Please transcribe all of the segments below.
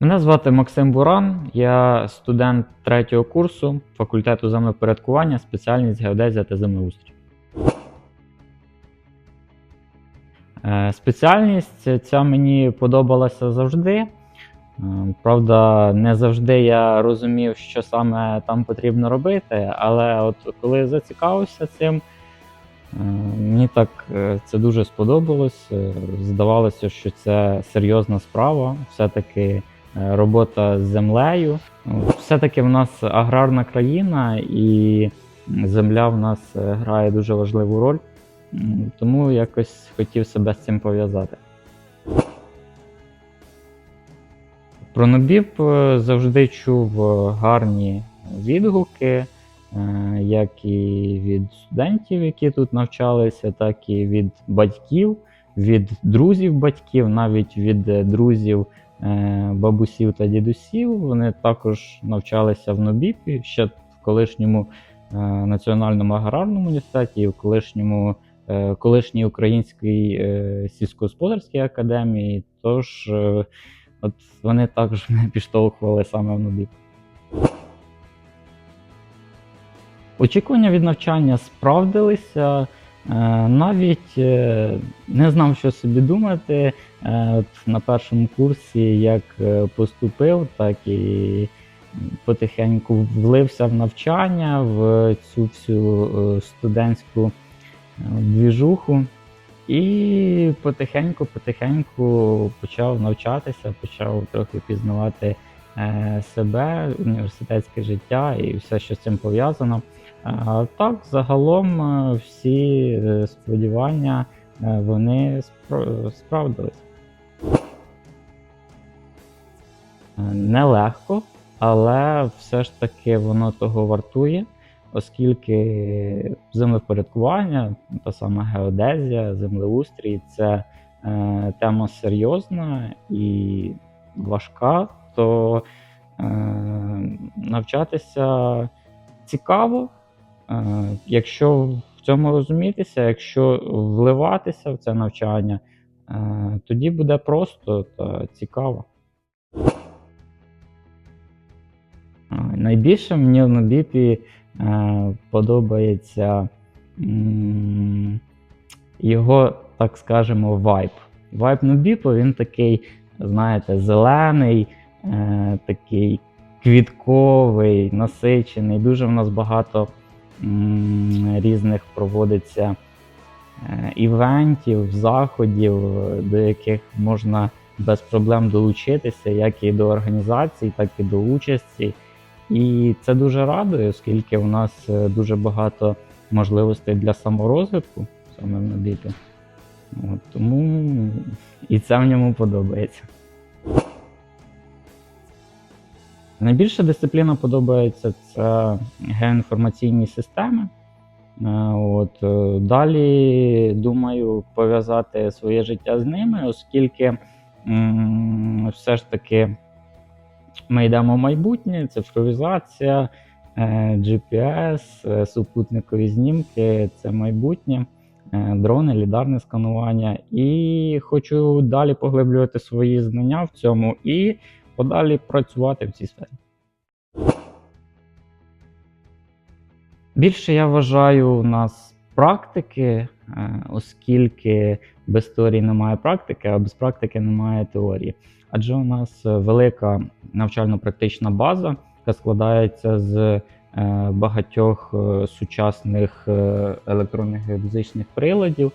Мене звати Максим Буран, я студент третього курсу факультету землепорядкування, спеціальність геодезія та землеустрій. Е, Спеціальність ця мені подобалася завжди. Е, Правда, не завжди я розумів, що саме там потрібно робити, але от коли зацікавився цим, е, мені так це дуже сподобалось. Здавалося, що це серйозна справа. Все-таки робота з землею. Все-таки в нас аграрна країна, і земля в нас е, грає дуже важливу роль. Тому якось хотів себе з цим пов'язати. Про нобіп е, завжди чув е, гарні відгуки, е, як і від студентів, які тут навчалися, так і від батьків, від друзів батьків, навіть від е, друзів е, бабусів та дідусів. Вони також навчалися в Нобіпі ще в колишньому е, національному аграрному університеті і в колишньому е, колишній українській е, сільськогосподарській академії. Тож е, От вони також мене підштовхували саме в Нобіп. Очікування від навчання справдилися. Е, Навіть е, не знав, що собі думати. Е, От на першому курсі як поступив, так і потихеньку влився в навчання, в цю всю студентську двіжуху. І потихеньку-потихеньку почав навчатися, почав трохи пізнавати себе, університетське життя і все, що з цим пов'язано. Так, загалом, е, всі е, сподівання е, вони справдились. Нелегко, але все ж таки воно того вартує оскільки землепорядкування, та сама геодезія, землеустрій це е, тема серйозна і важка, то е, навчатися цікаво, якщо в цьому розумітися, якщо вливатися в це навчання, е, тоді буде просто та цікаво. Е, Найбільше мені в Нобіпі е, подобається його, так скажемо, вайб. Вайб Нобіпу він такий, знаєте, зелений, е, такий квітковий, насичений. Дуже в нас багато різних проводиться е, івентів, заходів, до яких можна без проблем долучитися, як і до організацій, так і до участі. І це дуже радує, оскільки у нас е, дуже багато можливостей для саморозвитку саме Нобіпі. От, тому і це в ньому подобається. Найбільша дисципліна подобається це геоінформаційні системи. Е, От, е, далі думаю пов'язати своє життя з ними, оскільки все ж таки ми йдемо в майбутнє, цифровізація, е, GPS, супутникові знімки це майбутнє, дрони, лідарне сканування. І хочу далі поглиблювати свої знання в цьому і подалі працювати в цій сфері. Більше я вважаю у нас практики, е, оскільки без теорії немає практики, а без практики немає теорії. Адже у нас велика навчально-практична база, яка складається з е, багатьох е, сучасних електронних геодезичних приладів.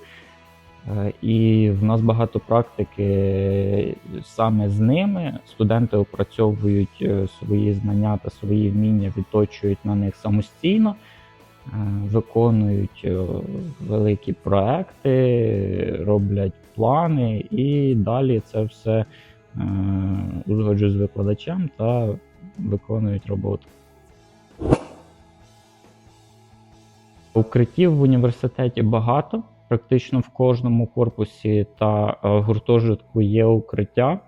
Е, І в нас багато практики саме з ними. Студенти опрацьовують е, свої знання та свої вміння, відточують на них самостійно, е, виконують великі проекти, роблять плани і далі це все узгоджують з викладачем та виконують роботу. Укриттів в університеті багато. Практично в кожному корпусі та е, гуртожитку є укриття,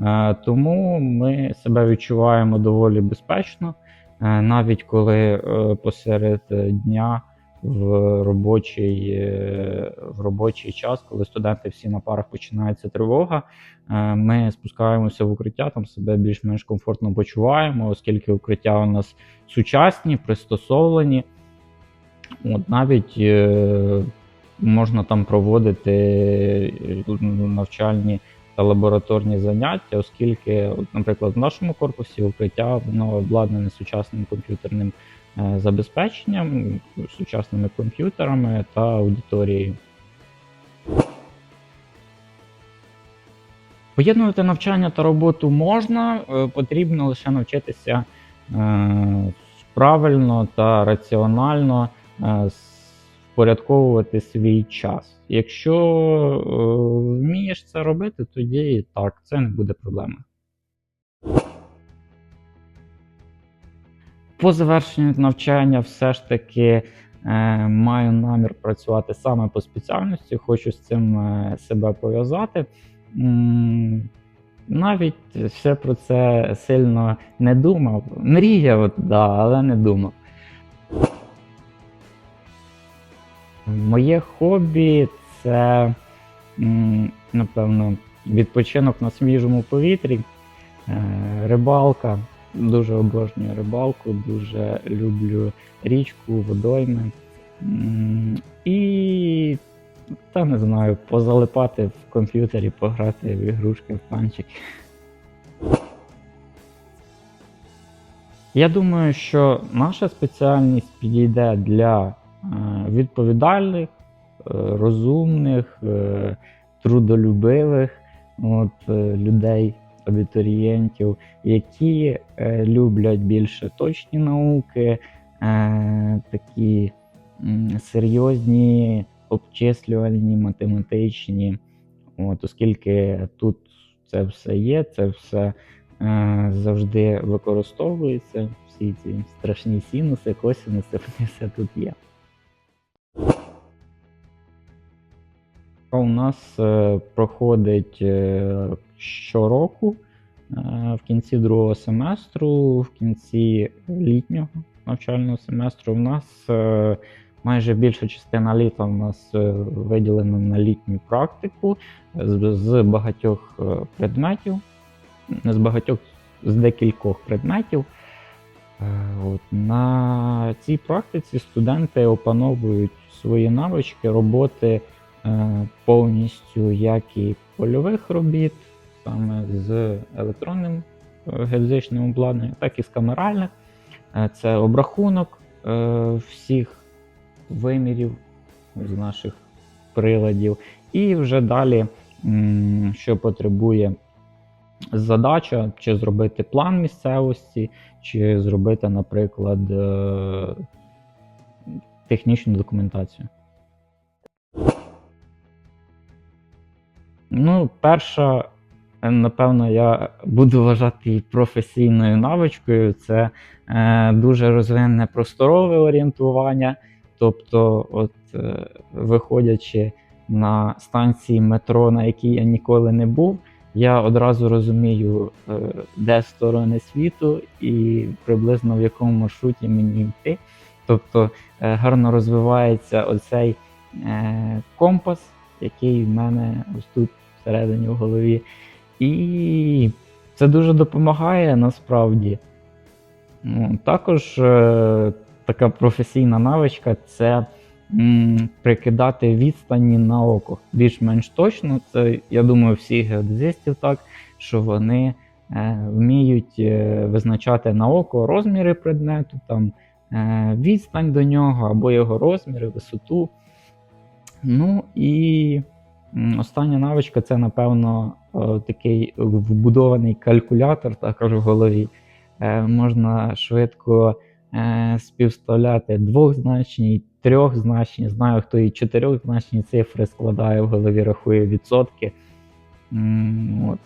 Е, тому ми себе відчуваємо доволі безпечно, Е, навіть коли посеред дня в робочий, в робочий час, коли студенти всі на парах починається тривога. Ми спускаємося в укриття, там себе більш-менш комфортно почуваємо, оскільки укриття у нас сучасні, пристосовані. От навіть можна там проводити е, навчальні та лабораторні заняття, оскільки, наприклад, в нашому корпусі укриття воно обладнане сучасним комп'ютерним е, забезпеченням, сучасними комп'ютерами та аудиторією. Поєднувати навчання та роботу можна, е, потрібно лише навчитися правильно та раціонально впорядковувати свій час. Якщо е, вмієш це робити, тоді так, це не буде проблеми. По завершенню навчання все ж таки е, маю намір працювати саме по спеціальності, хочу з цим е, себе пов'язати. Навіть ще про це сильно не думав. Мріяв, да, але не думав. Моє хобі це, напевно, відпочинок на свіжому повітрі, е, рибалка. Дуже обожнюю рибалку, дуже люблю річку, водойми. І, та не знаю, позалипати в комп'ютері, пограти в ігрушки, в панчики. Я думаю, що наша спеціальність підійде для відповідальних, е, розумних, е, трудолюбивих от, е, людей, абітурієнтів, які люблять більше точні науки, такі серйозні, обчислювальні, математичні. От, оскільки тут це все є, це все е, завжди використовується, всі ці страшні синуси, косинуси, вони все тут є. У нас е, проходить е, щороку е, в кінці другого семестру, в кінці літнього навчального семестру. У нас майже більша частина літа у нас виділена на літню практику з, багатьох предметів, з багатьох, з декількох предметів. От, на цій практиці студенти опановують свої навички роботи повністю як і польових робіт, саме з електронним е, геодезичним обладнанням, так і з камеральних. Е, Це обрахунок е, всіх вимірів з наших приладів. І вже далі, що потребує задача, чи зробити план місцевості, чи зробити, наприклад, е, технічну документацію. Ну, перша, е, напевно, я буду вважати професійною навичкою. Це е, дуже розвинене просторове орієнтування. Тобто, от, е, виходячи на станції метро, на якій я ніколи не був, я одразу розумію, е, де сторони світу і приблизно в якому маршруті мені йти. Тобто е, гарно розвивається оцей е, компас, який в мене ось тут всередині в голові. І це дуже допомагає насправді. Ну, також е, така професійна навичка це прикидати відстані на око. Більш-менш точно. Це, я думаю, всі геодезистів так, що вони е, вміють е, визначати на око розміри предмету, там, відстань до нього або його розміри, висоту. Ну і остання навичка це, напевно, е, такий вбудований калькулятор, також в голові. Е, можна швидко е, співставляти двохзначні, трьохзначні, знаю, хто і чотирьохзначні цифри складає в голові, рахує відсотки. От.